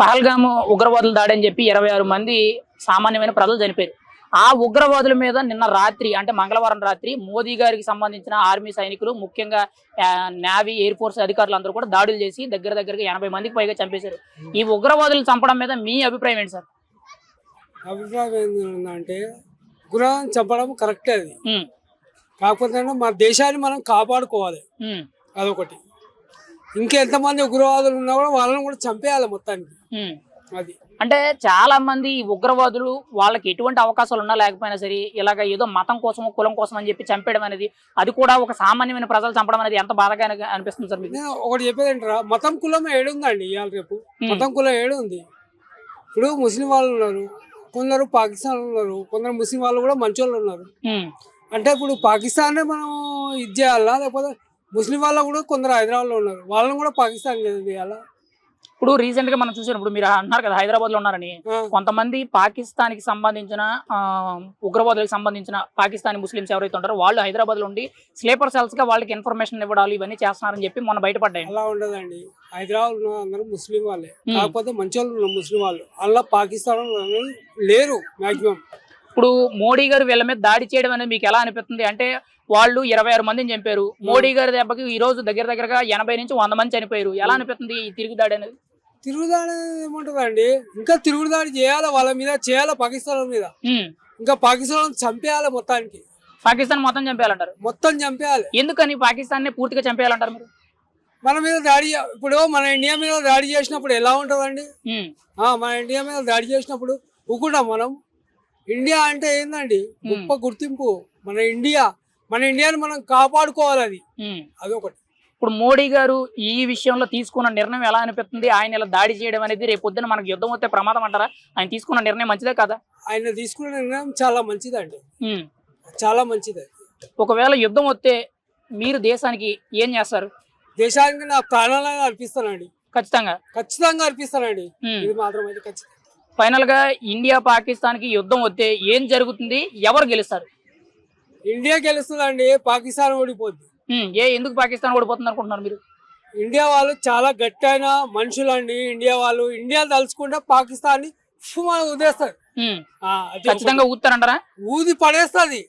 పహల్గాము ఉగ్రవాదులు దాడి అని చెప్పి ఇరవై ఆరు మంది సామాన్యమైన ప్రజలు చనిపోయారు. ఆ ఉగ్రవాదుల మీద నిన్న రాత్రి అంటే మంగళవారం రాత్రి మోదీ గారికి సంబంధించిన ఆర్మీ సైనికులు ముఖ్యంగా నేవీ ఎయిర్ ఫోర్స్ అధికారులు అందరూ కూడా దాడులు చేసి దగ్గర దగ్గరగా ఎనభై మందికి పైగా చంపేశారు. ఈ ఉగ్రవాదులు చంపడం మీద మీ అభిప్రాయం ఏంటి సార్? అభిప్రాయం ఏంటంటే ఉగ్రవాదం చంపడం కరెక్టే అది. కాకపోతే మన దేశాన్ని మనం కాపాడుకోవాలి. అదొకటి. ఇంకెంతమంది ఉగ్రవాదులు ఉన్నా కూడా వాళ్ళని కూడా చంపేయాలి మొత్తానికి. అది. అంటే చాలా మంది ఉగ్రవాదులు వాళ్ళకి ఎటువంటి అవకాశాలు ఉన్నా లేకపోయినా సరే ఇలాగ ఏదో మతం కోసం కులం కోసం అని చెప్పి చంపేయడం అనేది అది కూడా ఒక సామాన్యమైన ప్రజలు చంపడం అనేది ఎంత బాధగా అనిపి- అనిపిస్తుంది సార్ మీకు? ఒకటి చెప్పేది ఏంటరా? మతం కులం ఏడుందండి ఇవాళ రేపు. మతం కులం ఏడు ఉంది. ఇప్పుడు ముస్లిం వాళ్ళు ఉన్నారు కొందరు పాకిస్తాన్ ఉన్నారు కొందరు ముస్లిం వాళ్ళు కూడా మంచి వాళ్ళు ఉన్నారు అంటే ఇప్పుడు పాకిస్తాన్ మనం ఇది చేయాలా? లేకపోతే ముస్లిం వాళ్ళు కూడా కొందరు హైదరాబాద్లో ఉన్నారు. వాళ్ళని కూడా పాకిస్తాన్ చేయాలా ఇప్పుడు రీసెంట్గా మనం చూసినప్పుడు మీరు అన్నారు కదా హైదరాబాద్లో ఉన్నారని కొంతమంది పాకిస్తాన్కి సంబంధించిన ఆ, ఉగ్రవాదులకు సంబంధించిన పాకిస్తానీ ముస్లిమ్స్ ఎవరైతే ఉంటారో వాళ్ళు హైదరాబాద్లో ఉండి స్లీపర్ సెల్స్గా వాళ్ళకి ఇన్ఫర్మేషన్ ఇవ్వడాలు ఇవన్నీ చేస్తున్నారని చెప్పి మొన్న బయటపడ్డాయి. అలా ఉండదండి. హైదరాబాద్ ఉన్న అందరూ ముస్లిం వాళ్ళే. కాకపోతే మంచి వాళ్ళు ముస్లిం వాళ్ళు. అలా పాకిస్తాన్ లేరు మాక్సిమం. ఇప్పుడు మోడీ గారు వీళ్ళ మీద దాడి చేయడం అనేది మీకు ఎలా అనిపిస్తుంది? అంటే వాళ్ళు ఇరవై ఆరు మందిని చంపారు. మోడీ గారి దెబ్బకి ఈ రోజు దగ్గర దగ్గరగా ఎనభై నుంచి వంద మంది చనిపోయారు. ఎలా అనిపిస్తుంది ఈ తిరుగు దాడి అనేది? తిరుగుదాడి ఏముంటుందండి? ఇంకా తిరుగుదాడి చేయాలి? వాళ్ళ మీద చేయాలి? పాకిస్తాన్ మీద? ఇంకా పాకిస్తాన్ చంపేయాలి మొత్తానికి? పాకిస్తాన్ మొత్తం చంపేయాలంటారు? మొత్తం చంపేయాలి. ఎందుకని పాకిస్తాన్ని పూర్తిగా చంపేయాలంటారు మీరు? మన మీద దాడి ఇప్పుడు మన ఇండియా మీద దాడి చేసినప్పుడు ఎలా ఉంటుందండి? మన ఇండియా మీద దాడి చేసినప్పుడు ఊకుంటాం మనం. ఇండియా అంటే ఏందండి? గొప్ప గుర్తింపు. మన ఇండియా మన ఇండియాని మనం కాపాడుకోవాలి అది. అదొకటి ఇప్పుడు మోడీ గారు ఈ విషయంలో తీసుకున్న నిర్ణయం ఎలా అనిపిస్తుంది? ఆయన ఇలా దాడి చేయడం అనేది రేపు పొద్దున మనకు యుద్ధం వస్తే ప్రమాదం అంటారా? ఆయన తీసుకున్న నిర్ణయం మంచిదే కదా? ఆయన తీసుకున్న నిర్ణయం చాలా మంచిదండి. చాలా మంచిది. ఒకవేళ యుద్ధం వస్తే మీరు దేశానికి ఏం చేస్తారు? దేశానికి నా ప్రాణాలను అర్పిస్తానండి. ఖచ్చితంగా. ఖచ్చితంగా అర్పిస్తానండి. ఇది మాత్రం అయితే ఖచ్చితంగా. ఫైనల్గా ఇండియా పాకిస్తాన్కి యుద్ధం వస్తే ఏం జరుగుతుంది? ఎవరు గెలుస్తారు? ఇండియా గెలుస్తుందండి పాకిస్తాన్ ఓడిపోద్ది. ఏ ఎందుకు పాకిస్తాన్ ఓడిపోతుంది అనుకుంటున్నారు మీరు? ఇండియా వాళ్ళు చాలా గట్టైన మనుషులండి. ఇండియా వాళ్ళు ఇండియా తలుచుకుంటే పాకిస్తాన్ని ఉదేస్తారు ఖచ్చితంగా ఊతారంటారా ఊది పడేస్తుంది.